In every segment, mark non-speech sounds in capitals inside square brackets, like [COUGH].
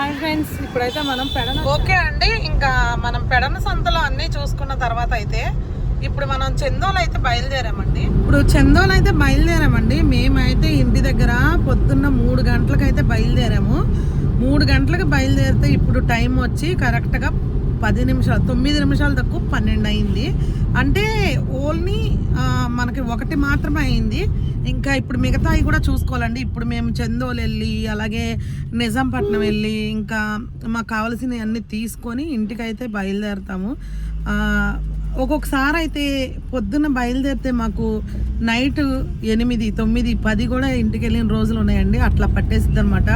Hi friends ఇప్పుడైతే మనం Pedana okay అండి ఇంకా మనం పెడన సంతలో అన్ని చూసుకున్న తర్వాత అయితే ఇప్పుడు మనం చందోలు అయితే బయలుదేరామండి. ఇప్పుడు చందోలు అయితే బయలుదేరామండి. మేమైతే ఇంటి దగ్గర పొద్దున్న మూడు గంటలకైతే బయలుదేరాము. మూడు గంటలకు బయలుదేరితే ఇప్పుడు టైం వచ్చి కరెక్ట్గా పది నిమిషాలు తొమ్మిది నిమిషాలు తక్కువ పన్నెండు అయింది. అంటే ఓన్లీ మనకి ఒకటి మాత్రమే అయింది. ఇంకా ఇప్పుడు మిగతావి కూడా చూసుకోవాలండి. ఇప్పుడు మేము చందోలు వెళ్ళి అలాగే నిజాంపట్నం వెళ్ళి ఇంకా మాకు కావాల్సినవి అన్నీ తీసుకొని ఇంటికైతే బయలుదేరుతాము. ఒక్కొక్కసారి అయితే పొద్దున్న బయలుదేరితే మాకు నైట్ ఎనిమిది తొమ్మిది పది కూడా ఇంటికి వెళ్ళిన రోజులు ఉన్నాయండి. అట్లా పట్టేసిద్ది అనమాట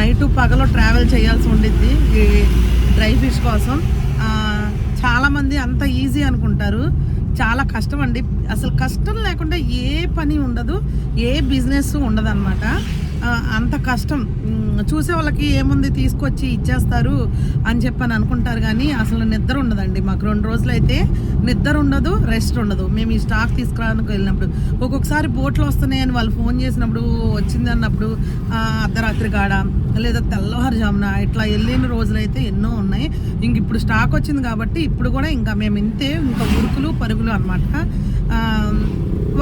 నైట్ పగలో ట్రావెల్ చేయాల్సి ఉండిద్ది ఈ డ్రై ఫిష్ కోసం. చాలామంది అంత ఈజీ అనుకుంటారు. చాలా కష్టం అండి అసలు కష్టం లేకుండా ఏ పని ఉండదు ఏ బిజినెస్ ఉండదు అంత కష్టం. చూసే వాళ్ళకి ఏముంది తీసుకొచ్చి ఇచ్చేస్తారు అని చెప్పని అనుకుంటారు కానీ అసలు నిద్ర ఉండదండి. మాకు రెండు రోజులు అయితే నిద్ర ఉండదు రెస్ట్ ఉండదు. మేము ఈ స్టాక్ తీసుకురావడానికి వెళ్ళినప్పుడు ఒక్కొక్కసారి బోట్లు వస్తున్నాయని వాళ్ళు ఫోన్ చేసినప్పుడు వచ్చింది అన్నప్పుడు అర్ధరాత్రి కాడ లేదా తెల్లవారుజామున ఇట్లా వెళ్ళిన రోజులు అయితే ఎన్నో ఉన్నాయి. ఇంక ఇప్పుడు స్టాక్ వచ్చింది కాబట్టి ఇప్పుడు కూడా ఇంకా మేము ఇంతే ఇంకా ఉరుకులు పరుగులు అనమాట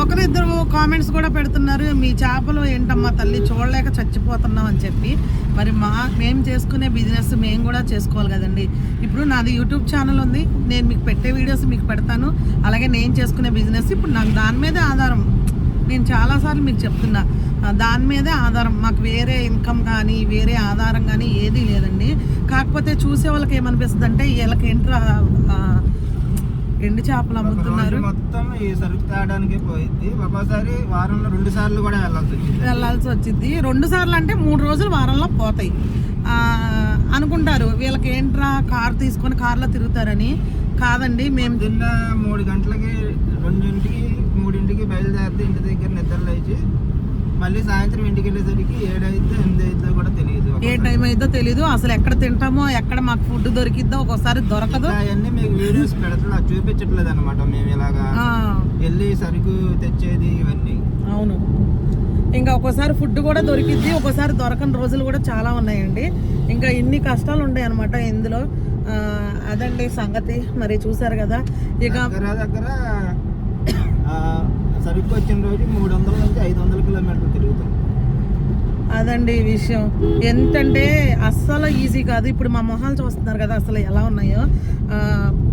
ఒకరిద్దరు కామెంట్స్ కూడా పెడుతున్నారు మీ చేపలు ఏంటమ్మా తల్లి? చూడలేక చచ్చిపోతున్నాం అని చెప్పి. మరి మా మేము చేసుకునే బిజినెస్ మేము కూడా చేసుకోవాలి కదండి. ఇప్పుడు నాది యూట్యూబ్ ఛానల్ ఉంది. నేను మీకు పెట్టే వీడియోస్ మీకు పెడతాను. అలాగే నేను చేసుకునే బిజినెస్ ఇప్పుడు నాకు దాని మీదే ఆధారం. నేను చాలాసార్లు మీకు చెప్తున్నా దాని మీదే ఆధారం. మాకు వేరే ఇన్కమ్ కానీ వేరే ఆధారం కానీ ఏదీ లేదండి. కాకపోతే చూసే వాళ్ళకి ఏమనిపిస్తుంది అంటే వీళ్ళకి ఏంట్రా ఎండు చేపలు అమ్ముతున్నారు. మొత్తం ఈ సరుకు తేయడానికే పోయింది ఒక్కోసారి వారంలో రెండు సార్లు కూడా వెళ్ళాల్సి వచ్చింది. వెళ్ళాల్సి వచ్చింది. రెండు సార్లు అంటే మూడు రోజులు వారంలో పోతాయి. ఆ, అనుకుంటారు. వీళ్ళకి ఏంట్రా కార్ తీసుకొని కార్లో తిరుగుతారని. కాదండి మేము పొద్దున్న మూడు గంటలకి రెండింటికి మూడింటికి బయలుదేరితే ఇంటి దగ్గర నిద్ర లేచి మళ్ళీ సాయంత్రం ఇంటికి వెళ్ళేసరికి ఏడైతే ఎనిమిది అయితే కూడా తెలియదు ఏ టైం అయిందో తెలీదు. అసలు ఎక్కడ తింటామో ఎక్కడ మాకు ఫుడ్ దొరికిద్దో ఒక్కోసారి దొరకదు. అవన్నీ మీకు వీడియోస్ పెడతలా చూపించట్లేదు అనమాట మేము ఇలాగా వెళ్ళి సరుకు తెచ్చేది ఇవన్నీ. అవును. ఇంకా ఒక్కోసారి ఫుడ్ కూడా దొరికిద్ది ఒక్కోసారి దొరకని రోజులు కూడా చాలా ఉన్నాయండి. ఇంకా ఇన్ని కష్టాలు ఉంటాయి అనమాట ఇందులో అదండి సంగతి. మరి చూసారు కదా. ఇక దగ్గర సరుకు వచ్చిన రోజు మూడు వందల నుంచి ఐదు వందల కిలోమీటర్లు తిరుగుతాం. అదండి ఈ విషయం. ఎంతంటే అస్సలు ఈజీ కాదు. ఇప్పుడు మా మొహాలు చూస్తున్నారు కదా అసలు ఎలా ఉన్నాయో.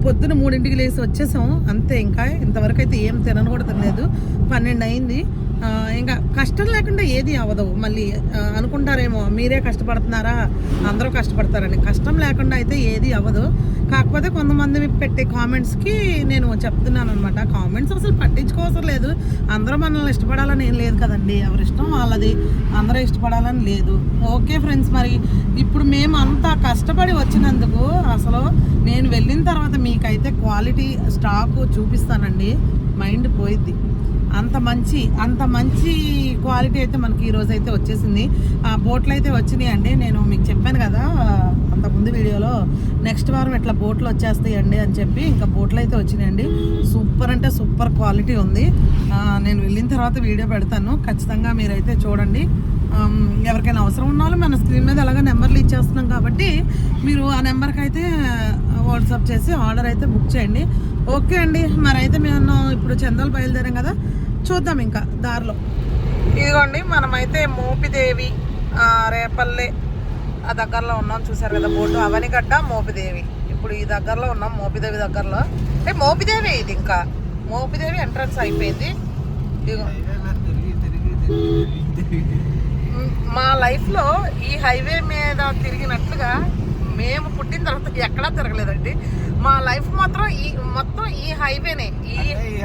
పొద్దున మూడింటికి లేసి వచ్చేసాం. అంతే ఇంకా. ఇంతవరకు అయితే ఏం తినను కూడా తినలేదు. పన్నెండు అయింది. ఇంకా కష్టం లేకుండా ఏది అవ్వదు మళ్ళీ అనుకుంటారేమో మీరే కష్టపడుతున్నారా అందరూ కష్టపడతారని. కష్టం లేకుండా అయితే ఏది అవ్వదు కాకపోతే కొంతమంది పెట్టే కామెంట్స్కి నేను చెప్తున్నాను అనమాట కామెంట్స్ అసలు పట్టించుకోవసరం లేదు. అందరూ మనల్ని ఇష్టపడాలని ఏం లేదు కదండి. ఎవరి ఇష్టం వాళ్ళది. అందరూ ఇష్టపడాలని లేదు. ఓకే ఫ్రెండ్స్ మరి ఇప్పుడు మేము అంత కష్టపడి వచ్చినందుకు అసలు నేను వెళ్ళిన తర్వాత మీకైతే క్వాలిటీ స్టాక్ చూపిస్తానండి. మైండ్ పోయిద్ది. అంత మంచి అంత మంచి క్వాలిటీ అయితే మనకి ఈరోజు అయితే వచ్చేసింది. ఆ బోట్లు అయితే వచ్చినాయి అండి. నేను మీకు చెప్పాను కదా అంత ముందు వీడియోలో నెక్స్ట్ వారం ఇట్లా బోట్లు వచ్చేస్తాయండి అని చెప్పి ఇంకా బోట్లు అయితే వచ్చినాయండి. సూపర్ అంటే సూపర్ క్వాలిటీ ఉంది. నేను వెళ్ళిన తర్వాత వీడియో పెడతాను. ఖచ్చితంగా మీరైతే చూడండి. ఎవరికైనా అవసరం ఉన్న వాళ్ళు మన స్క్రీన్ మీద అలాగే నెంబర్లు ఇచ్చేస్తున్నాం కాబట్టి మీరు ఆ నెంబర్కి అయితే వాట్సాప్ చేసి ఆర్డర్ అయితే బుక్ చేయండి. ఓకే అండి మరి అయితే మేము ఇప్పుడు చందాలు బయలుదేరాం కదా చూద్దాం ఇంకా దారిలో. ఇదిగోండి మనమైతే మోపిదేవి రేపల్లె ఆ దగ్గరలో ఉన్నాం చూసారు కదా బోటు అవనిగడ్డ మోపిదేవి. ఇప్పుడు ఈ దగ్గరలో ఉన్నాం మోపిదేవి దగ్గరలో. అంటే మోపిదేవి ఇది ఇంకా. మోపిదేవి ఎంట్రన్స్ అయిపోయింది. ఇదిగో. మా లైఫ్లో ఈ హైవే మీద తిరిగినట్లుగా మేము పుట్టిన తర్వాత ఎక్కడా తిరగలేదండి. మా లైఫ్ మాత్రం ఈ మొత్తం ఈ హైవేనే. ఈ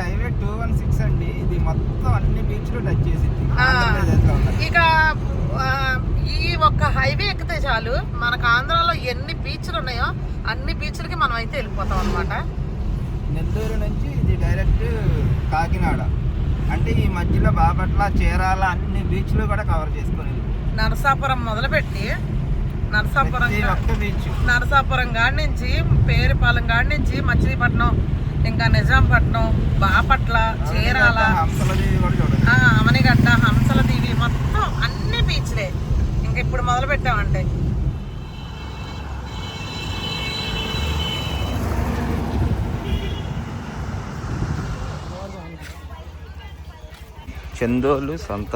హైవే టూ వన్ సిక్స్ అండి. ఇది మొత్తం అన్ని బీచ్లు టచ్ చేసింది. ఉన్నది. ఇక ఈ ఒక్క హైవే ఎక్కితే చాలు మనకు ఆంధ్రాలో ఎన్ని బీచ్లు ఉన్నాయో అన్ని బీచ్లకి మనం అయితే వెళ్ళిపోతాం అనమాట నెల్లూరు నుంచి ఇది డైరెక్ట్ కాకినాడ. అంటే ఈ మధ్యలో బాపట్ల చీరాల అన్ని బీచ్లు కూడా కవర్ చేసుకొని నరసాపురం మొదలుపెట్టి నరసాపురం నరసాపురం కాడి నుంచి పేరుపాలెం కాడి నుంచి మచిలీపట్నం ఇంకా నిజాంపట్నం బాపట్ల చీరాల అమనిగడ్డ హంసల దీవి మొత్తం అన్ని బీచ్లే. ఇంక ఇప్పుడు మొదలు పెట్టామంటే చందోలు సంత.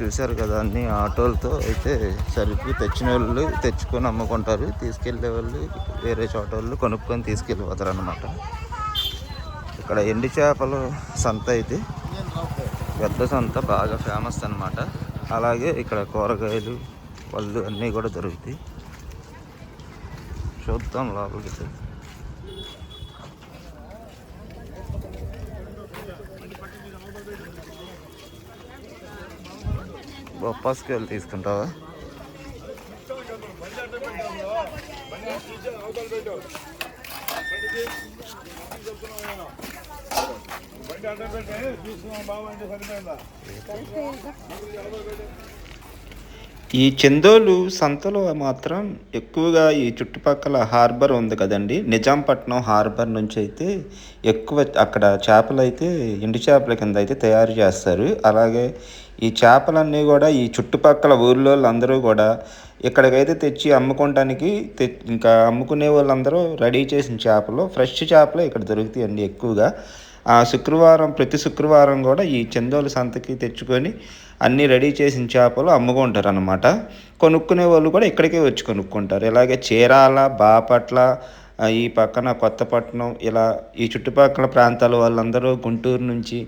చూశారు కదా అన్ని ఆటోలతో అయితే సరుకు తెచ్చిన వాళ్ళు తెచ్చుకొని అమ్ముకుంటారు. తీసుకెళ్ళే వాళ్ళు వేరే చోట వాళ్ళు కొనుక్కొని తీసుకెళ్ళిపోతారు అనమాట ఇక్కడ ఎండి చేపలు సంత అయితే పెద్ద సంత బాగా ఫేమస్ అన్నమాట. అలాగే ఇక్కడ కూరగాయలు పళ్ళు అన్నీ కూడా దొరుకుతాయి. చూద్దాం లోపలికి. బొప్పాస్కి వెళ్ళి తీసుకుంటావా? చూస్తున్నాం బాబా అంటే సరిపోయిందా ఈ చందోలు సంతలో మాత్రం ఎక్కువగా ఈ చుట్టుపక్కల హార్బర్ ఉంది కదండి. నిజాంపట్నం హార్బర్ నుంచి అయితే ఎక్కువ అక్కడ చేపలు అయితే ఎండు చేపల కింద అయితే తయారు చేస్తారు. అలాగే ఈ చేపలన్నీ కూడా ఈ చుట్టుపక్కల ఊర్లో అందరూ కూడా ఇక్కడికైతే తెచ్చి అమ్ముకోవడానికి తె ఇంకా అమ్ముకునే వాళ్ళందరూ రెడీ చేసిన చేపలు ఫ్రెష్ చేపలు ఇక్కడ దొరుకుతాయండి ఎక్కువగా. ఆ శుక్రవారం ప్రతి శుక్రవారం కూడా ఈ చందోలు సంతకి తెచ్చుకొని అన్నీ రెడీ చేసిన చేపలు అమ్ముకుంటారు అనమాట కొనుక్కునే వాళ్ళు కూడా ఇక్కడికే వచ్చి కొనుక్కుంటారు. ఇలాగే చీరాల బాపట్ల ఈ పక్కన కొత్తపట్నం ఇలా ఈ చుట్టుపక్కల ప్రాంతాల వాళ్ళందరూ గుంటూరు నుంచి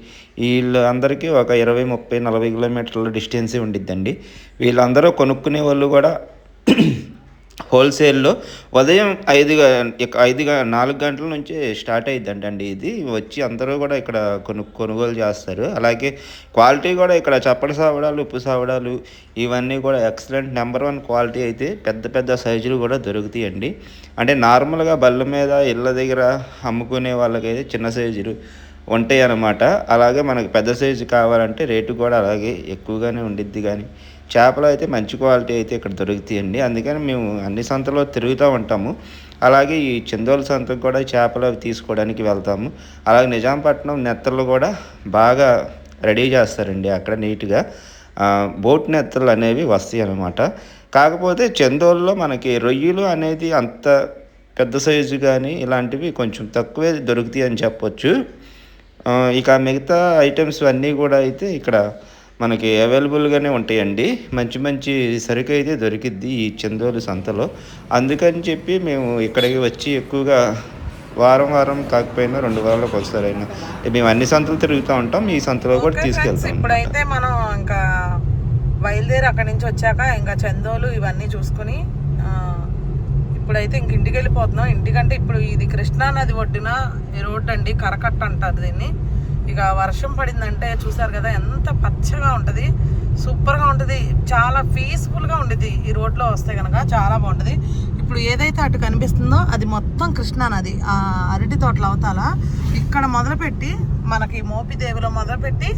వీళ్ళందరికీ ఒక ఇరవై ముప్పై నలభై కిలోమీటర్ల డిస్టెన్సే ఉండిద్దండి. వీళ్ళందరూ కొనుక్కునే వాళ్ళు కూడా హోల్సేల్లో ఉదయం ఐదు ఐదు గ- నాలుగు గంటల నుంచి స్టార్ట్ అయ్యిద్దంట అండి ఇది. వచ్చి అందరూ కూడా ఇక్కడ కొను కొనుగోలు చేస్తారు. అలాగే క్వాలిటీ కూడా ఇక్కడ చప్పటి సావడాలు ఉప్పు సావడాలు ఇవన్నీ కూడా ఎక్సలెంట్ నెంబర్ వన్ క్వాలిటీ అయితే పెద్ద పెద్ద సైజులు కూడా దొరుకుతాయండి. అంటే నార్మల్గా బల్ల మీద ఇళ్ళ దగ్గర అమ్ముకునే వాళ్ళకైతే చిన్న సైజులు ఉంటాయి అన్నమాట అలాగే మనకి పెద్ద సైజు కావాలంటే రేటు కూడా అలాగే ఎక్కువగానే ఉండిద్ది కానీ చేపలు అయితే మంచి క్వాలిటీ అయితే ఇక్కడ దొరుకుతాయండి. అందుకని మేము అన్ని సంతలో తిరుగుతూ ఉంటాము. అలాగే ఈ చందోల సంతకు కూడా చేపలు అవి తీసుకోవడానికి వెళ్తాము. అలాగే నిజాంపట్నం నెత్తలు కూడా బాగా రెడీ చేస్తారండి అక్కడ నీట్గా. బోట్ నెత్తలు అనేవి వస్తాయి అన్నమాట. కాకపోతే చందోల్లో మనకి రొయ్యలు అనేది అంత పెద్ద సైజు కానీ ఇలాంటివి కొంచెం తక్కువే దొరుకుతాయి అని చెప్పొచ్చు. ఇక మిగతా ఐటమ్స్ అన్నీ కూడా అయితే ఇక్కడ మనకి అవైలబుల్గానే ఉంటాయండి. మంచి మంచి సరుకు అయితే దొరికిద్ది ఈ చందోలు సంతలో. అందుకని చెప్పి మేము ఇక్కడికి వచ్చి ఎక్కువగా వారం వారం కాకపోయినా రెండు వారాలకు ఒకసారైనా మేము అన్ని సంతలు తిరుగుతూ ఉంటాం. ఈ సంతలో కూడా తీసుకెళ్తాం. ఇప్పుడైతే మనం ఇంకా బయలుదేరి అక్కడి నుంచి వచ్చాక ఇంకా చందోలు ఇవన్నీ చూసుకుని ఇప్పుడైతే ఇంక ఇంటికి వెళ్ళిపోతున్నాం ఇంటికంటే ఇప్పుడు ఇది కృష్ణా నది ఒడ్డున ఈ రోడ్డు అండి కరకట్ట అంటారు దీన్ని. ఇక వర్షం పడిందంటే చూసారు కదా ఎంత పచ్చగా ఉంటుంది సూపర్గా ఉంటుంది చాలా పీస్ఫుల్గా ఉండేది ఈ రోడ్లో వస్తే కనుక చాలా బాగుంటుంది. ఇప్పుడు ఏదైతే అటు కనిపిస్తుందో అది మొత్తం కృష్ణా నది ఆ అరటి తోటల అవతాల. ఇక్కడ మొదలుపెట్టి మనకి మోపిదేవిలో మొదలుపెట్టి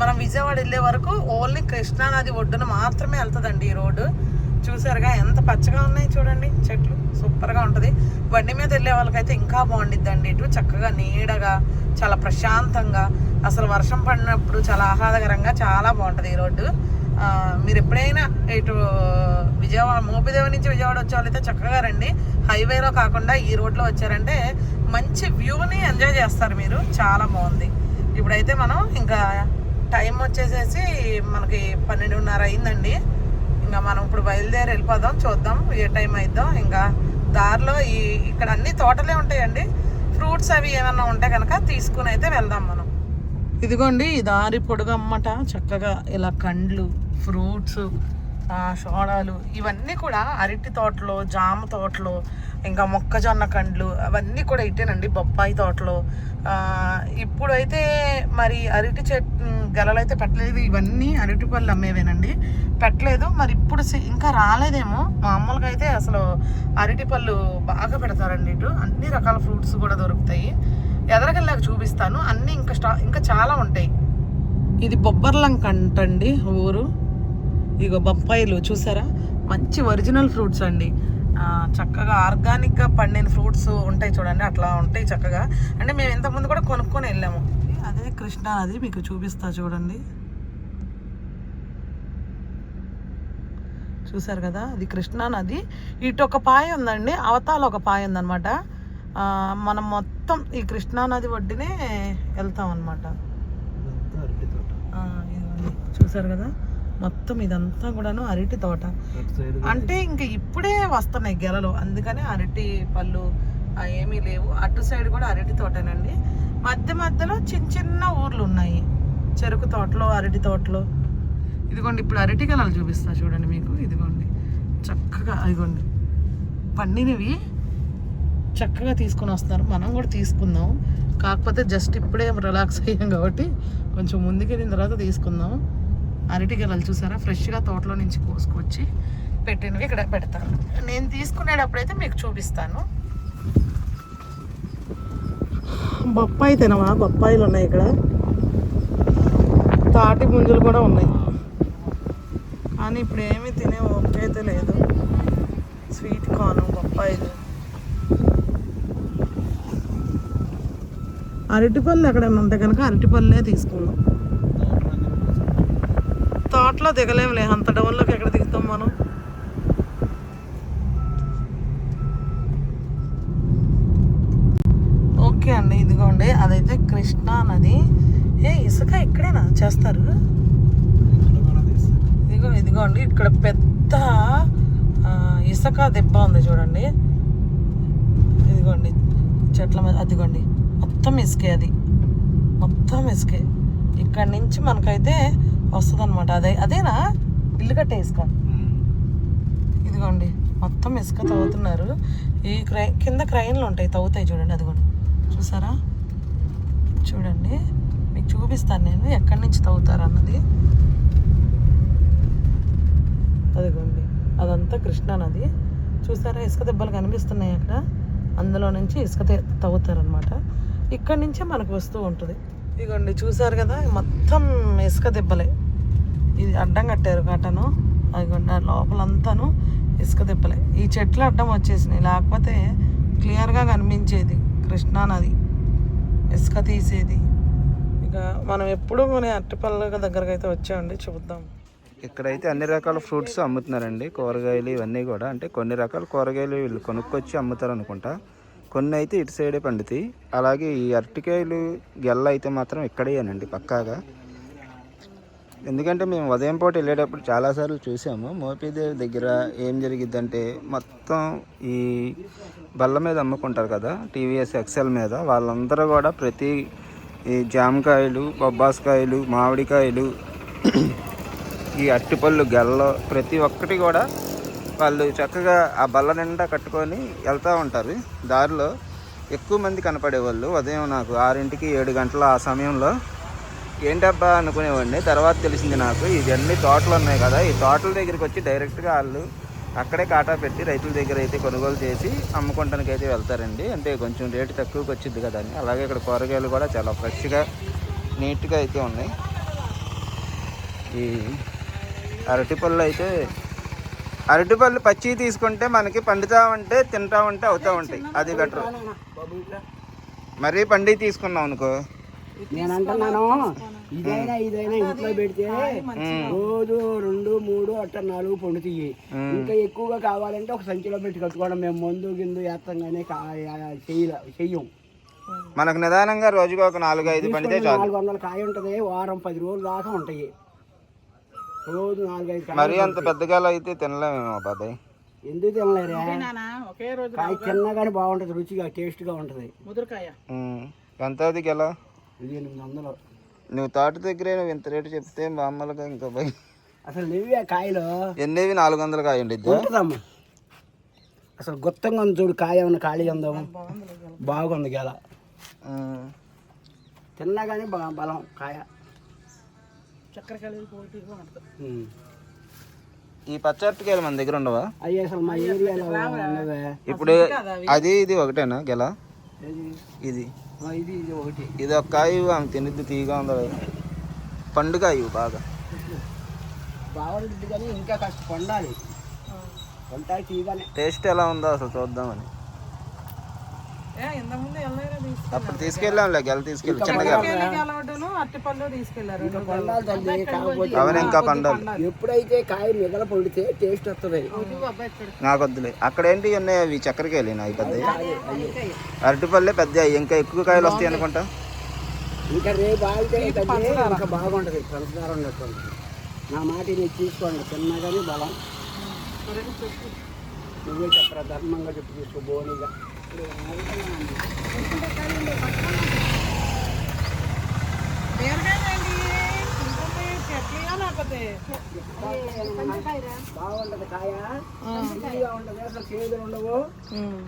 మనం విజయవాడ వెళ్ళే వరకు ఓన్లీ కృష్ణా నది ఒడ్డున మాత్రమే వెళ్తుందండి ఈ రోడ్డు. చూసారుగా ఎంత పచ్చగా ఉన్నాయి చూడండి చెట్లు. సూపర్గా ఉంటుంది. బండి మీద వెళ్ళే వాళ్ళకైతే ఇంకా బాగుండిద్దండి. ఇటు చక్కగా నీడగా చాలా ప్రశాంతంగా. అసలు వర్షం పడినప్పుడు చాలా ఆహ్లాదకరంగా చాలా బాగుంటుంది ఈ రోడ్డు. మీరు ఎప్పుడైనా ఇటు విజయవాడ మోపిదేవి నుంచి విజయవాడ వచ్చే వాళ్ళైతే చక్కగా రండి. హైవేలో కాకుండా ఈ రోడ్లో వచ్చారంటే మంచి వ్యూని ఎంజాయ్ చేస్తారు మీరు. చాలా బాగుంది. ఇప్పుడైతే మనం ఇంకా టైం వచ్చేసేసి మనకి పన్నెండున్నర అయిందండి. ఇంకా మనం ఇప్పుడు బయలుదేరి వెళ్ళిపోదాం చూద్దాం ఏ టైం అయిద్దాం. ఇంకా దారిలో ఈ ఇక్కడ అన్ని తోటలే ఉంటాయండి. ఫ్రూట్స్ అవి ఏమన్నా ఉంటే కనుక తీసుకుని అయితే వెళ్దాం మనం. ఇదిగోండి ఈ దారి పొడుగమ్మట చక్కగా ఇలా కండ్లు ఫ్రూట్స్ సోడాలు ఇవన్నీ కూడా అరటి తోటలో జామ తోటలు ఇంకా మొక్కజొన్న కండ్లు అవన్నీ కూడా ఇట్టేనండి బొప్పాయి తోటలో. ఇప్పుడైతే మరి అరటి చెట్టు గెలలు అయితే పెట్టలేదు. ఇవన్నీ అరటి పళ్ళు అమ్మేవేనండి. పెట్టలేదు. మరి ఇప్పుడు ఇంకా రాలేదేమో. మామూలుగా అయితే అసలు అరటి పళ్ళు బాగా పెడతారండి ఇటు. అన్ని రకాల ఫ్రూట్స్ కూడా దొరుకుతాయి. ఎదరకెళ్ళాక చూపిస్తాను. అన్నీ ఇంకా స్టా ఇంకా చాలా ఉంటాయి. ఇది బొబ్బర్లంక అంటండి ఊరు. ఇగో బొప్పాయిలు చూసారా? మంచి ఒరిజినల్ ఫ్రూట్స్ అండి. చక్కగా ఆర్గానిక్గా పండిన ఫ్రూట్స్ ఉంటాయి చూడండి అట్లా ఉంటాయి చక్కగా. అంటే మేము ఇంతకుముందు కూడా కొనుక్కొని వెళ్ళాము. అదే కృష్ణా అది మీకు చూపిస్తా చూడండి. చూసారు కదా అది కృష్ణా నది. ఇటు ఒక పాయ ఉందండి అవతాల ఒక పాయ ఉందన్నమాట. మనం మొత్తం ఈ కృష్ణా నది ఒడ్డునే వెళ్తాం అనమాట. చూసారు కదా మొత్తం ఇదంతా కూడాను అరటి తోట. అటు ఇంకా ఇప్పుడే వస్తున్నాయి గెలలు. అందుకని అరటి పళ్ళు ఏమీ లేవు. అటు సైడ్ కూడా అరటి తోటనండి. మధ్య మధ్యలో చిన్న చిన్న ఊర్లు ఉన్నాయి. చెరుకు తోటలో అరటి తోటలో. ఇదిగోండి ఇప్పుడు అరటి గెలలు చూపిస్తా చూడండి మీకు. ఇదిగోండి చక్కగా ఇదిగోండి. పండినవి చక్కగా తీసుకొని వస్తున్నారు. మనం కూడా తీసుకుందాం. కాకపోతే జస్ట్ ఇప్పుడే రిలాక్స్ అయ్యాం కాబట్టి కొంచెం ముందుకెళ్ళిన తర్వాత తీసుకుందాం. అరటి చూసారా? ఫ్రెష్గా తోటలో నుంచి కోసుకొచ్చి పెట్టినవి ఇక్కడ పెడతాను. నేను తీసుకునేటప్పుడైతే మీకు చూపిస్తాను. బొప్పాయి తినవా? బొప్పాయిలు ఉన్నాయి ఇక్కడ. తాటి ముంజలు కూడా ఉన్నాయి. కానీ ఇప్పుడు ఏమీ తినే ఓపిక అయితే లేదు. స్వీట్ కార్న్ బొప్పాయిలు. అరటిపళ్ళు ఎక్కడైనా ఉంటే కనుక అరటిపళ్ళే తీసుకుందాం. తోటలో దిగలేములే అంత డౌన్లోకి ఎక్కడ దిగుతాం మనం? ఓకే అండి ఇదిగోండి అదైతే కృష్ణా నది. ఏ ఇసుక ఇక్కడేనా? చేస్తారు? ఇదిగో ఇదిగోండి ఇక్కడ పెద్ద ఇసుక దెబ్బ ఉంది చూడండి. ఇదిగోండి చెట్ల మీద అదిగోండి మొత్తం ఇసుకే అది. మొత్తం ఇసుకే. ఇక్కడ నుంచి మనకైతే వస్తుంది అనమాట అదే అదేనా? ఇల్లు కట్టే ఇసుక. ఇదిగోండి మొత్తం ఇసుక తవ్వుతున్నారు. ఈ క్రై కింద క్రైన్లు ఉంటాయి తవ్వుతాయి చూడండి అదిగోండి. చూసారా? చూడండి మీకు చూపిస్తాను నేను ఎక్కడి నుంచి తవ్వుతారు అన్నది. అదిగోండి అదంతా కృష్ణా నది. చూసారా ఇసుక దెబ్బలు కనిపిస్తున్నాయి అక్కడ. అందులో నుంచి ఇసుక తవ్వుతారనమాట ఇక్కడి నుంచే మనకు వస్తూ ఉంటుంది. ఇదిగోండి చూసారు కదా మొత్తం ఇసుక దెబ్బలే. ఇది అడ్డం కట్టారు కట్టను. అదిగోండి లోపలంతాను ఇసుక దెబ్బలే. ఈ చెట్లు అడ్డం వచ్చేసినాయి. లేకపోతే క్లియర్గా కనిపించేది కృష్ణానది ఇసుక తీసేది. ఇక మనం ఎప్పుడు మన అట్టిపల్ల దగ్గరకు అయితే వచ్చామండి చూద్దాం. ఇక్కడైతే అన్ని రకాల ఫ్రూట్స్ అమ్ముతున్నారండి. కూరగాయలు ఇవన్నీ కూడా. అంటే కొన్ని రకాల కూరగాయలు వీళ్ళు కొనుక్కొచ్చి అమ్ముతారు అనుకుంటా కొన్ని అయితే ఇటు సైడే పండుతాయి. అలాగే ఈ అరటికాయలు గెల్ల అయితే మాత్రం ఇక్కడేనండి పక్కాగా. ఎందుకంటే మేము ఉదయం పూట వెళ్ళేటప్పుడు చాలాసార్లు చూసాము. మోపీదేవి దగ్గర ఏం జరిగిద్దంటే మొత్తం ఈ బల్ల మీద అమ్ముకుంటారు కదా టీవీఎస్ ఎక్సెల్ మీద వాళ్ళందరూ కూడా ప్రతి ఈ జామకాయలు బొబ్బాస్కాయలు మామిడికాయలు ఈ అట్టిపళ్ళు గెల్ల ప్రతి ఒక్కటి కూడా వాళ్ళు చక్కగా ఆ బల్ల నిండా కట్టుకొని వెళ్తూ ఉంటారు. దారిలో ఎక్కువ మంది కనపడేవాళ్ళు. ఉదయం నాకు ఆరింటికి ఏడు గంటల ఆ సమయంలో ఏంటబ్బా అనుకునేవాడిని. తర్వాత తెలిసింది నాకు ఇవన్నీ తోటలు ఉన్నాయి కదా. ఈ తోటల దగ్గరికి వచ్చి డైరెక్ట్గా వాళ్ళు అక్కడే కాటా పెట్టి రైతుల దగ్గర అయితే కొనుగోలు చేసి అమ్ముకోవడానికి అయితే వెళ్తారండి. అంటే కొంచెం రేటు తక్కువకి వచ్చింది కదా అని. అలాగే ఇక్కడ కూరగాయలు కూడా చాలా ఫ్రెష్గా నీట్గా అయితే ఉన్నాయి. ఈ అరటిపళ్ళు అయితే అరటిపళ్ళు పచ్చి తీసుకుంటే మనకి పండుతా ఉంటే తింటా ఉంటే అవుతా ఉంటాయి. అది బెటర్ మరీ పండి తీసుకున్నాం అనుకో. నేను అంటున్నాను ఇదైనా ఇదైనా ఇంట్లో పెడితే రోజు రెండు మూడు అట్ట నాలుగు పండుతాయి ఇంకా ఎక్కువగా కావాలంటే ఒక సంచిలో పెట్టి కట్టుకోవడం. మేము మందు గిందు చెయ్యల- చెయ్యం. మనకు నిదానంగా రోజుకు ఒక నాలుగు ఐదు పండితే నాలుగు వందల కాయ ఉంటది వారం పది రోజులు దాకా ఉంటాయి. రోజు నాలుగైదు కాయ మరీ అంత పెద్దగా అయితే తినలేమేమో బాబాయ్? ఎందుకు తినలేరా? ఒకే రోజు కాయ తిన్నా కానీ బాగుంటది రుచిగా టేస్ట్గా ఉంటది. ముదురుకాయ. ఎంత అది గెల? ఇది ఎనిమిది వందలు. నువ్వు తోట దగ్గరే నువ్వు ఇంత రేటు చెప్తే మామూలుగా ఇంకా పోయి. అసలు నువ్వే కాయలు? ఎన్నేవి? నాలుగు వందలు కాయ ఉంటుందమ్మా. అసలు గుత్తంగా ఉంది చూడు కాయ ఉన్న ఖాళీ ఉందాము బాగుంది. గెల. తిన్నా కానీ బా బలం కాయ. ఈ పచ్చటికాయలు మన దగ్గర ఉండవా? అయ్యి అసలు మా ఏరియాలో ఇప్పుడు అది ఇది ఒకటేనా గెల? ఇది. ఇది ఇది ఒకటి. ఇది ఒక కాయ ఆమె తినిద్ది తీగా ఉందా పండుగ ఇవి బాగా. బాగుంటుంది కానీ ఇంకా కాస్త తీగానే టేస్ట్ ఎలా ఉందో అసలు చూద్దామని ఏ ఇంతకుముందు ఎల్లైనా తీసుకెళ్ళారు అప్పుడు తీసుకెళ్ళాంలే గెల తీసుకెళ్ళి అరటిపళ్ళు తీసుకెళ్ళారు ఇంకా పండాలి ఎప్పుడైతే కాయ మిగల పండితే టేస్ట్ వస్తుంది నాకు వద్దులే అక్కడ ఏంటి ఉన్నాయి అవి చక్కెరకాయలు అవి పెద్ద అరటిపల్లె పెద్ద ఇంకా ఎక్కువ కాయలు వస్తాయి అనుకుంటా? ఇంకా రేపు ఆగితే. ఇంకా బాగుంటుంది. పంచదార ఉన్నట్టు నా మాట నేను తీసుకోండి. చిన్నగాని బలం. నువ్వే చెప్పరా? ధర్మంగా చెప్పు తీసుకో. బోనిగా. బాగుంటది కాయ? ఉంటది అసలు ఉండవు.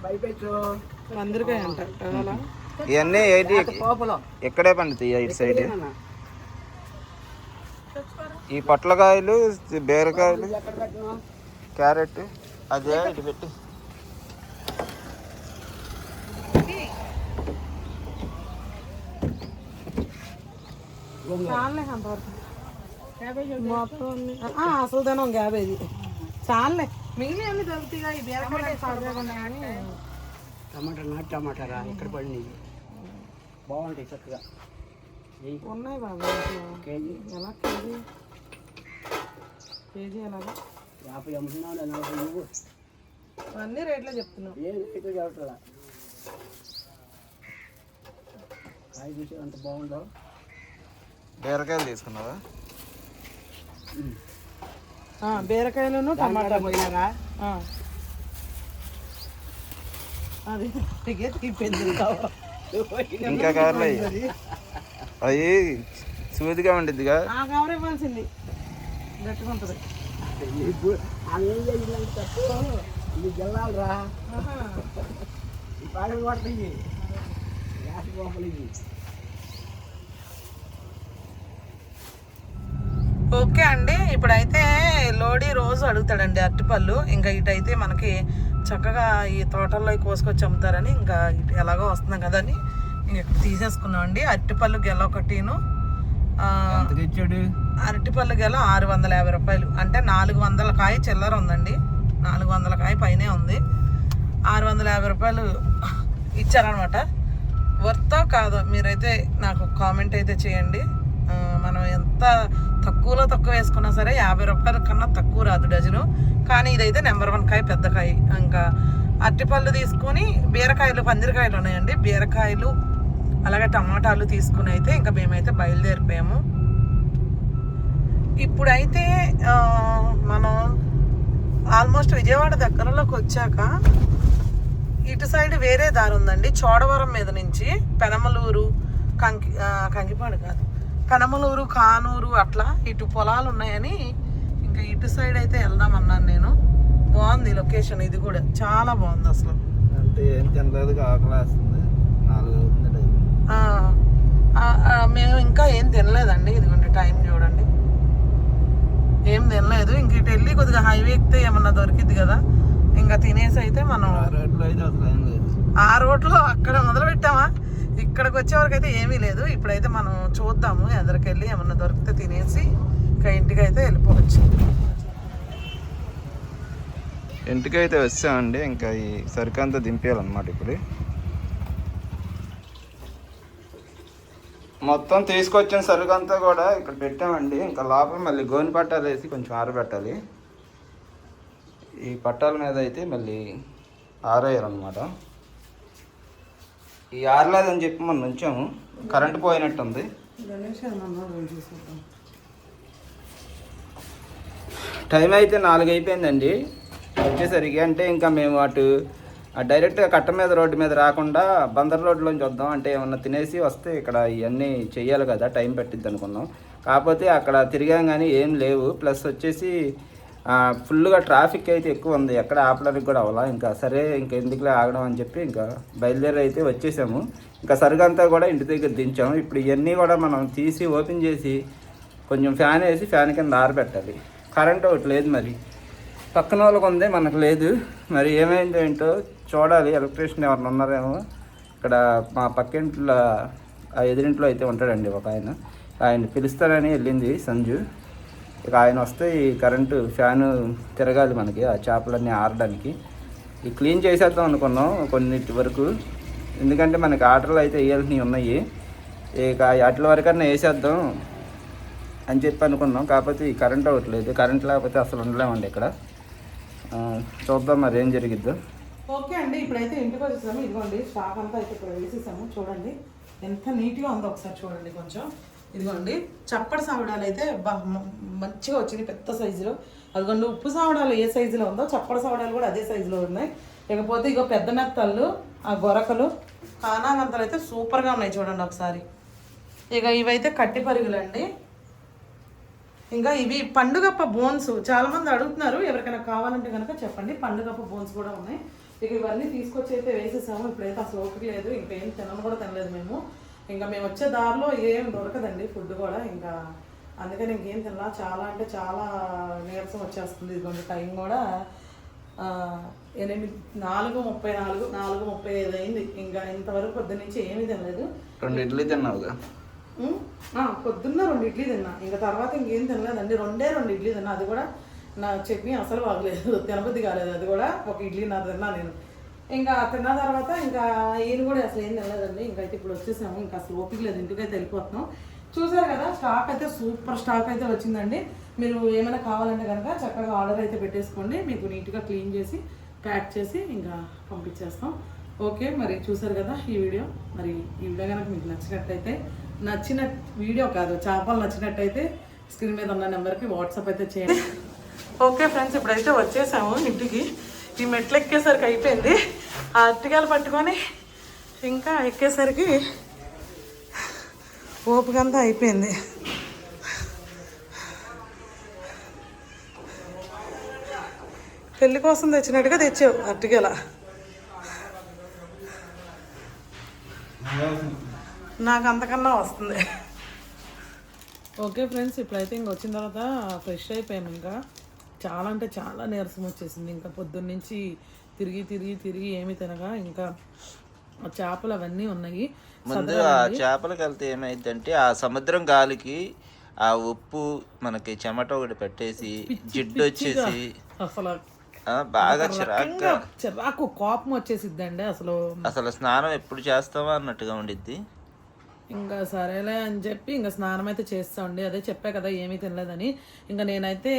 పైపెచ్చు అందరికాయ ఇవన్నీ ఏంటి? ఎక్కడే పండుతాయి ఇటు సైడ్? ఈ పొట్లకాయలు బీరకాయలు క్యారెట్ అదే ఇటు పెట్టి. చాలే అంతవరకు మొత్తం అన్ని- ఆ, అసలు తినం క్యాబేజీ చాలే మిగిలిన అన్ని దొరుకుతాయి ఈ బీరకాయలు సరదాగా ఉన్నాయని టమాటా నాటు టమాటా రా ఇక్కడ పడినాయి బాగుంటాయి చక్కగా వెయ్యి ఉన్నాయి బాబు ఇంట్లో. కేజీ ఎలా కేజీ కేజీ ఎలాగా యాభై అమ్ముతున్నావు నలభై నువ్వు అన్ని రేట్లో చెప్తున్నావు ఏ రేటు చెప్పట్లా కాయ చూసి అంత బాగుందో బీరకాయలు తీసుకున్నావా? ఆ, బీరకాయలను టమాటా పోయినారా ఆ. అది ఇంకా కావాలి అవి అవి సూదిగా ఉండిద్దిగా. ఆ కవర్ ఇవ్వాల్సింది ఇప్పుడు ఆమె ఏం చేసిందంటే తప్పు ఇది గెల్లాలరా ఈ పాటలు పడతాయి గ్యాస్ పోపలు ఇవి ఓకే అండి. ఇప్పుడైతే లోడీ రోజు అడుగుతాడండి అరటిపళ్ళు. ఇంకా ఇటైతే మనకి చక్కగా ఈ తోటల్లో కోసుకొచ్చి అమ్ముతారని ఇంకా ఇటు ఎలాగో వస్తున్నాం కదని ఇంక ఇక్కడ తీసేసుకున్నాం అండి. అరటిపళ్ళు గెల ఒకటిను. అరటిపళ్ళు గెల ఆరు వందల యాభై రూపాయలు. అంటే నాలుగు వందల కాయ చిల్లర ఉందండి. నాలుగు వందల కాయ పైనే ఉంది. ఆరు వందల యాభై రూపాయలు ఇచ్చారనమాట. వర్తో కాదో మీరైతే నాకు కామెంట్ అయితే చేయండి. మనం ఎంత తక్కువలో తక్కువ వేసుకున్నా సరే యాభై రూపాయల కన్నా తక్కువ రాదు డజను. కానీ ఇదైతే నెంబర్ వన్ కాయ పెద్ద కాయ. ఇంకా అరటిపళ్ళు తీసుకొని బీరకాయలు పందిరికాయలు ఉన్నాయండి. బీరకాయలు అలాగే టమాటాలు తీసుకుని అయితే ఇంకా మేమైతే బయలుదేరిపోయాము. ఇప్పుడైతే మనం ఆల్మోస్ట్ విజయవాడ దగ్గరలోకి వచ్చాక ఇటు సైడ్ వేరే దారి ఉందండి. చోడవరం మీద నుంచి పెనమలూరు కంకి కంకిపాడు కాదు. పెనమలూరు కానూరు అట్లా ఇటు పొలాలు ఉన్నాయని ఇంకా ఇటు సైడ్ అయితే వెళ్దాం అన్నాను నేను. బాగుంది లొకేషన్ ఇది కూడా. చాలా బాగుంది అసలు. అంటే ఏం తినలేదు మేము ఇంకా ఏం తినలేదండి. ఇదిగోండి టైం చూడండి. ఏం తినలేదు. ఇంక ఇటు వెళ్ళి కొద్దిగా హైవే ఎక్కితే ఏమన్నా దొరికిద్ది కదా. ఇంకా తినేసి అయితే మనం ఆ రోడ్లో అక్కడ మొదలు పెట్టామా ఇక్కడికి వచ్చే వరకు అయితే ఏమీ లేదు. ఇప్పుడైతే మనం చూద్దాము ఎదరికెళ్ళి ఏమన్నా దొరికితే తినేసి ఇంకా ఇంటికి అయితే వెళ్ళిపోవచ్చు. ఇంటికి అయితే వచ్చామండి. ఇంకా ఈ సరుకు అంతా దింపేయాలన్నమాట ఇప్పుడు. మొత్తం తీసుకొచ్చిన సరుకు అంతా కూడా ఇక్కడ పెట్టామండి. ఇంకా లోపల మళ్ళీ గోని పట్టాలు వేసి కొంచెం ఆరబెట్టాలి. ఈ పట్టాల మీద అయితే మళ్ళీ ఆరేయాలన్నమాట. ఈ ఆరలేదని చెప్పి మనం ఉంచాము కరెంట్ పోయినట్టుంది. టైం అయితే నాలుగు అయిపోయిందండి. వచ్చేసరికి అంటే ఇంకా మేము అటు డైరెక్ట్గా కట్ట మీద రోడ్డు మీద రాకుండా బందర్ రోడ్లోంచి వద్దాం అంటే ఏమన్నా తినేసి వస్తే ఇక్కడ ఇవన్నీ చెయ్యాలి కదా టైం పట్టిద్ది అనుకున్నాం. కాకపోతే అక్కడ తిరిగాం కానీ ఏం లేవు. ప్లస్ వచ్చేసి ఫుల్గా ట్రాఫిక్ అయితే ఎక్కువ ఉంది. ఎక్కడ ఆపడానికి కూడా అవ్వాలా. ఇంకా సరే ఇంకా ఎందుకులే ఆగడం అని చెప్పి ఇంకా బయలుదేరి అయితే వచ్చేసాము. ఇంకా సరుగంతా కూడా ఇంటి దగ్గర దించాము. ఇప్పుడు ఇవన్నీ కూడా మనం తీసి ఓపెన్ చేసి కొంచెం ఫ్యాన్ వేసి ఫ్యాన్ కింద ఆరబెట్టాలి. కరెంట్ ఒకటి లేదు మరి. పక్కన వాళ్ళకి ఉంది మనకు లేదు. మరి ఏమైందో ఏంటో చూడాలి. ఎలక్ట్రీషియన్ ఎవరిని ఉన్నారేమో. ఇక్కడ మా పక్కింట్లో ఆ ఎదురింట్లో అయితే ఉంటాడండి ఒక ఆయన. ఆయన పిలుస్తారని వెళ్ళింది సంజు. ఇక ఆయన వస్తే ఈ కరెంటు ఫ్యాను తిరగాలి మనకి ఆ చేపలన్నీ ఆరడానికి. ఈ క్లీన్ చేసేద్దాం అనుకున్నాం కొన్నిటి వరకు. ఎందుకంటే మనకి ఆర్డర్లు అయితే వేయాల్సినవి ఉన్నాయి. ఇక వాటి వరకన్నా వేసేద్దాం అని చెప్పి అనుకున్నాం. కాకపోతే ఈ కరెంట్ అవ్వట్లేదు. కరెంట్ లేకపోతే అసలు ఉండలేమండి ఇక్కడ. చూద్దాం మరి ఏం జరిగిద్దో. ఓకే అండి ఇప్పుడైతే ఇంటికి వచ్చేసాము. ఇదిగోండి స్టాక్ అంతా అయితే ఇక్కడ వేసేసాము. చూడండి ఎంత నీట్గా ఉందో ఒకసారి చూడండి కొంచెం. ఇదిగోండి చప్పటి సావడాలు అయితే మంచిగా వచ్చింది పెద్ద సైజులో. అదిగోండి ఉప్పు సావడాలు ఏ సైజులో ఉందో చప్పటి సావడాలు కూడా అదే సైజులో ఉన్నాయి. ఇకపోతే ఇగో పెద్ద మెత్తళ్ళు ఆ గొరకలు కానాగంతలు అయితే సూపర్గా ఉన్నాయి చూడండి ఒకసారి. ఇక ఇవైతే కట్టి పరుగులండి. ఇంకా ఇవి పండుగప్ప బోన్స్ చాలామంది అడుగుతున్నారు ఎవరికైనా కావాలంటే కనుక చెప్పండి పండుగప్ప బోన్స్ కూడా ఉన్నాయి. ఇక ఇవన్నీ తీసుకొచ్చి అయితే వేసేసాము ఇప్పుడైతే అసలు ఓపిక లేదు ఇంకేం ఏం తినను కూడా తినలేదు మేము. ఇంకా మేము వచ్చే దారిలో ఏం దొరకదండి ఫుడ్ కూడా. ఇంకా అందుకని ఇంకేం తినలా. చాలా అంటే చాలా నీరసం వచ్చేస్తుంది ఇదిగోండి టైం కూడా. ఎనిమిది నాలుగు ముప్పై నాలుగు నాలుగు ముప్పై ఐదు అయింది. ఇంకా ఇంతవరకు పొద్దున్న నుంచి ఏమీ తినలేదు. రెండు ఇడ్లీ తిన్నావుగా? పొద్దున్న రెండు ఇడ్లీ తిన్నా. ఇంకా తర్వాత ఇంకేం తినలేదండి. రెండే రెండు ఇడ్లీ తిన్నా. అది కూడా నా చట్నీ అసలు బాగలేదు. తినబుద్ధి కాలేదు. అది కూడా ఒక ఇడ్లీ నా తిన్నా నేను. ఇంకా తిన్న తర్వాత ఇంకా ఈయన కూడా అసలు ఏం తెలియదండి. ఇంకా అయితే ఇప్పుడు వచ్చేసాము. ఇంకా అసలు ఓపిక లేదు. ఇంటికైతే వెళ్ళిపోతున్నాం. చూసారు కదా స్టాక్ అయితే సూపర్ స్టాక్ అయితే వచ్చిందండి. మీరు ఏమైనా కావాలంటే కనుక చక్కగా ఆర్డర్ అయితే పెట్టేసుకోండి. మీకు నీట్గా క్లీన్ చేసి ప్యాక్ చేసి ఇంకా పంపించేస్తాం. ఓకే మరి చూసారు కదా ఈ వీడియో. మరి ఈ వీడియో కనుక మీకు నచ్చినట్టయితే నచ్చిన వీడియో కాదు చేపలు నచ్చినట్టయితే స్క్రీన్ మీద ఉన్న నెంబర్కి వాట్సాప్ అయితే చేయండి. [LAUGHS] ఓకే ఫ్రెండ్స్ ఇప్పుడైతే వచ్చేసాము ఇంటికి. ఈ మెట్లు ఎక్కేసరికి అయిపోయింది. ఆ అట్టికాయలు పట్టుకొని ఇంకా ఎక్కేసరికి ఓపికంతా అయిపోయింది. పెళ్ళి కోసం తెచ్చినట్టుగా తెచ్చావు అరటికాయల నాకు అంతకన్నా వస్తుంది. ఓకే ఫ్రెండ్స్ ఇప్పుడైతే ఇంక వచ్చిన తర్వాత ఫ్రెష్ అయిపోయాము ఇంకా. చాలా అంటే చాలా నీరసం వచ్చేసింది. ఇంకా పొద్దున్న నుంచి తిరిగి తిరిగి తిరిగి ఏమి తినగా ఇంకా ఆ చేపలు అవన్నీ ఉన్నాయి. ముందు ఆ చేపలకు వెళ్తే ఏమైందంటే ఆ సముద్రం గాలికి ఆ ఉప్పు మనకి చెమట ఒకటి పెట్టేసి జిడ్డు వచ్చేసి అసలు బాగా చిరాగ్గా చిరాకు కోపం వచ్చేసిద్దండి అసలు. అసలు స్నానం ఎప్పుడు చేస్తావా అన్నట్టుగా ఉండిద్ది. ఇంకా సరేలే అని చెప్పి ఇంకా స్నానం అయితే చేస్తామండి అదే చెప్పా కదా ఏమీ తినలేదని. ఇంకా నేనైతే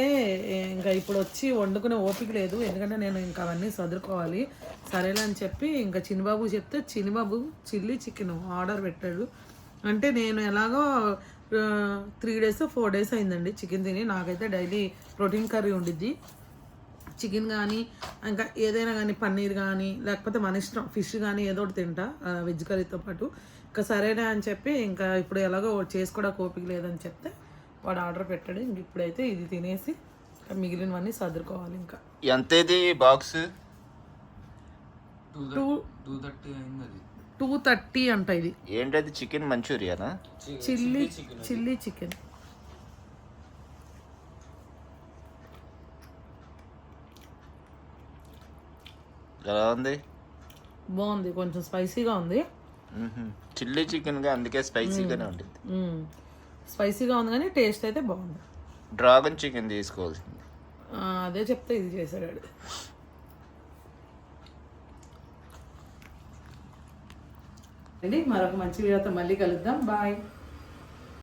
ఇంకా ఇప్పుడు వచ్చి వండుకునే ఓపిక లేదు. ఎందుకంటే నేను ఇంకా అవన్నీ సదురుకోవాలి. సరేలే అని చెప్పి ఇంకా చినిబాబు చెప్తే చినిబాబు చిల్లీ చికెన్ ఆర్డర్ పెట్టాడు. అంటే నేను ఎలాగో త్రీ డేస్ ఫోర్ డేస్ అయిందండి చికెన్ తిని. నాకైతే డైలీ ప్రోటీన్ కర్రీ ఉండిద్ది. చికెన్ కానీ ఇంకా ఏదైనా కానీ పన్నీర్ కానీ లేకపోతే మన ఇష్టం ఫిష్ కానీ ఏదో ఒకటి తింటా వెజ్ కర్రీతో పాటు. ఇంకా సరేనా అని చెప్పి ఇంకా ఇప్పుడు ఎలాగో చేసుకోవడానికి ఓపిక లేదని చెప్తే వాడు ఆర్డర్ పెట్టాడు. ఇంక ఇప్పుడైతే ఇది తినేసి మిగిలినవన్నీ సర్దుకోవాలి ఇంకా. ఎంత ఇది బాక్స్? టూ టూ థర్టీ అంట ఇది. ఏంటది? చికెన్ మంచూరియానా? Chilli chilli chicken. ఎలా ఉంది? బాగుంది. కొంచెం స్పైసీగా ఉంది. చిల్లీ చికెన్గా అందుకే స్పైసీగానే మ్మ్. స్పైసీగా ఉంది కానీ టేస్ట్ అయితే బాగుంది. డ్రాగన్ చికెన్ తీసుకోవాల్సింది. అదే చెప్తే ఇది చేశాడు. అండి మరొక మంచి వీడియోతో మళ్ళీ కలుద్దాం. బాయ్.